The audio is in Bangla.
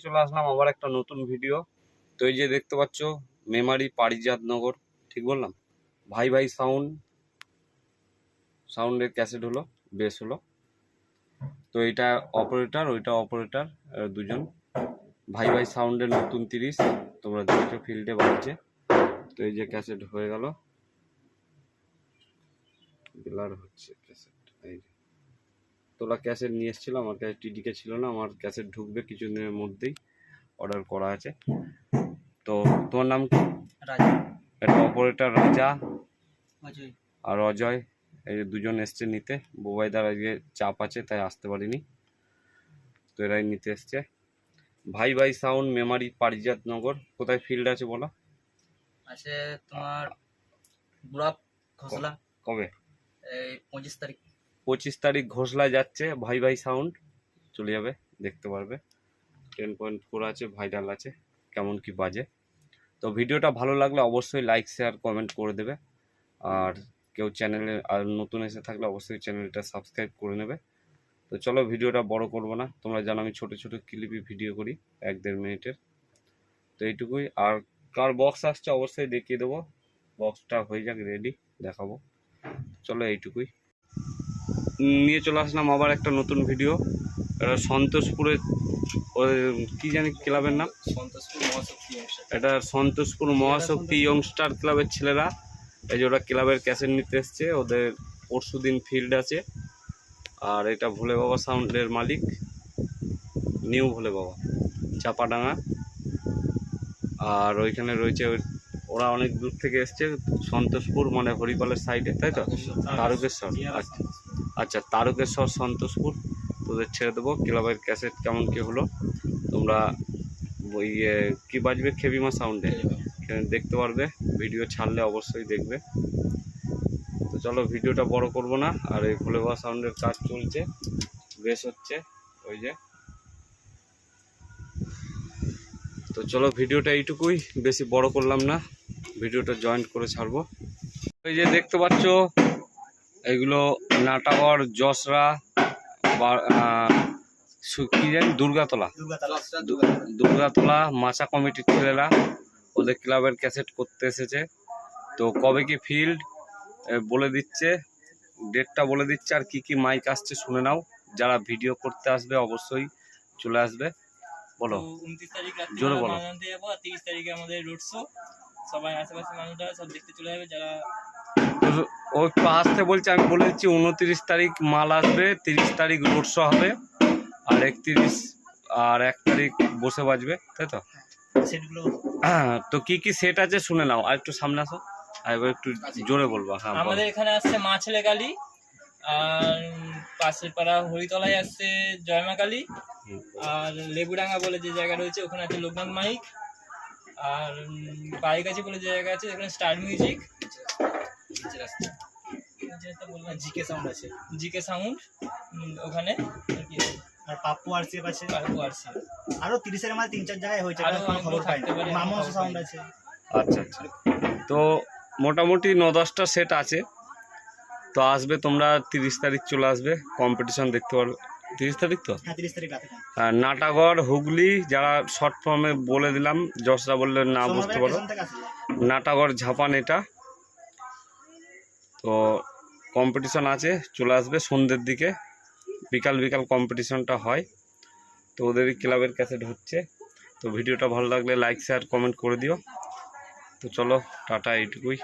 চলে আসলাম আবার একটা নতুন ভিডিও তো এই যে দেখতে পাচ্ছ, মেমারি পারিজাত নগর ঠিক বললাম? ভাই ভাই সাউন্ড সাউন্ডের ক্যাসেট হলো বেস হলো। তো এটা অপারেটর ওইটা অপারেটর দুজন। ভাই ভাই সাউন্ডের নতুন তিরিশ, তোমরা দেখেছ ফিল্ডে বাজছে তো এই যে ক্যাসেট হয়ে গেল। ব্লার হচ্ছে ক্যাসেট এই যে। তোলা ক্যাসেট নিয়ে এসেছিল আমার কাছে টিডিকে ছিল না আমার ক্যাসেট ঢুকবে কিছুদিনের মধ্যেই অর্ডার করা আছে। তো তোমার নাম কি? রাজা। এটা অপারেটর রাজা। অজয়। আর অজয় এই যে দুজন এসছে নিতে বোবাইদার আজকে চাপ আছে তাই আসতে পারিনি। তো এরাই নিতে এসছে। ভাই ভাই সাউন্ড মেমারি পারিজাত নগর কোথায় ফিল্ড আছে বলো? আছে তোমার বুড়া খসলা। কবে? এই পঁচিশ তারিখ। পঁচিশ তারিখ ঘোষলায় যাচ্ছে, ভাই ভাই সাউন্ড চলে যাবে, দেখতে পারবে। টেন পয়েন্ট ফোর আছে ভাইরাল আছে, কেমন কি বাজে। তো ভিডিওটা ভালো লাগলে অবশ্যই লাইক শেয়ার কমেন্ট করে দেবে। আর কেউ চ্যানেলে আর নতুন এসে থাকলে অবশ্যই চ্যানেলটা সাবস্ক্রাইব করে নেবে। তো চলো ভিডিওটা বড় করব না, তোমরা জানো আমি ছোট ছোট ক্লিপই ভিডিও করি, এক দেড় মিনিটের। তো এইটুকুই, আর কার বক্স আসছে অবশ্যই দেখিয়ে দেবো। বক্সটা হয়ে যাক রেডি দেখাবো। চলো এইটুকুই। নিয়ে চলে আসলাম আবার একটা নতুন ভিডিও এটা সন্তোষপুরের কি জানি ক্লাবের নাম? সন্তোষপুর এটা সন্তোষপুর মহাশক্তি ইয়ংস্টার ক্লাবের ছেলেরা। এই যে ওরা ক্লাবের ক্যাসেট নিতে এসছে ওদের পরশু দিন ফিল্ড আছে। আর এটা ভোলে বাবা সাউন্ডের মালিক নিউ ভোলে বাবা চাপাডাঙ্গা। আর ওইখানে রয়েছে ওরা অনেক দূর থেকে এসছে সন্তোষপুর মানে হরিপালের সাইডে তাই তো? তারকেশ্বর। আচ্ছা। আচ্ছা তারকেশ্বর সন্তোষপুর। তোদের ছেড়ে দেবো। ক্লাবের ক্যাসেট কেমন কি হলো? তোমরা ওই কি বাজবে? খেবিমা সাউন্ডে দেখতে পারবে। ভিডিও ছাড়লে অবশ্যই দেখবে। তো চলো ভিডিওটা বড় করব না। আর এই ভোলেবা সাউন্ডের কাজ চলছে। বেশ হচ্ছে। ওই যে। তো চলো ভিডিওটা এইটুকুই। বেশি বড় করলাম না। ভিডিওটা জয়েন্ট করে ছাড়বো। এই যে দেখতে পাচ্ছ? এগুলো নাটাগড় যশরা কি জানি? দুর্গাতলা। দুর্গাতলা। মাচা কমিটির ছেলেরা ওদের ক্লাবের ক্যাসেট করতে এসেছে। তো কবে কি ফিল্ড বলে দিচ্ছে। ডেটটা বলে দিচ্ছে আর কি কি মাইক আসছে শুনে নাও। যারা ভিডিও করতে আসবে অবশ্যই চলে আসবে। বলো। উনত্রিশ তারিখ জোরে বলো। তিরিশ তারিখে আমাদের রোড শো সবাই আশেপাশে মানুষরা সব দেখতে চলে যাবে। যারা তো ও একটু আসতে বলছে আমি বলে দিচ্ছি উনত্রিশ তারিখ মাল আসবে তিরিশ তারিখ রোড শো হবে আর একত্রিশ আর এক তারিখ বসে বাজবে তাই তো? সেটগুলো তো কি কি সেট আছে শুনে নাও আর একটু সামনে আসো আর এবার একটু জোরে বলব হ্যাঁ আমাদের এখানে আসছে মা ছেলে কালী আর পাশের পাড়া হরিতলায় আসছে জয়মা কালী আর লেবুডাঙ্গা বলে যে জায়গা রয়েছে ওখানে আছে লোকনাথ মাইক আর পাইকাছি বলে যে জায়গা আছে ওখানে স্টার মিউজিক জিকে সাউন্ড আছে। জিকে সাউন্ড ওখানে আর কি আর পাপ্পু আরসিএফ আছে। পারব আর কি। আরও তিরিশের মাল তিন চার জায়গায় হয়েছে আরও আরও কোনো খবর পারে, আমার সাউন্ড আছে। আচ্ছা আচ্ছা। তো মোটামুটি ন দশটা সেট আছে। তো আসবে তোমরা তিরিশ তারিখ চলে আসবে কম্পিটিশন দেখতে পারবে। তিরিশ তারিখ তো? হ্যাঁ তিরিশ তারিখ রাতে। আর নাটাগড় হুগলি যারা শর্ট ফর্মে বলে দিলাম যশরা বললে না বুঝতে পারো। নাটাগড় ঝাপান এটা। তো কম্পিটিশন আছে, চলে আসবে সন্ধ্যের দিকে। বিকাল বিকাল কম্পিটিশনটা হয়, তো ওদেরই ক্লাবের ক্যাসেট হচ্ছে। তো ভিডিওটা ভালো লাগলে লাইক শেয়ার কমেন্ট করে দিও। তো চলো, টাটা, এইটুকুই।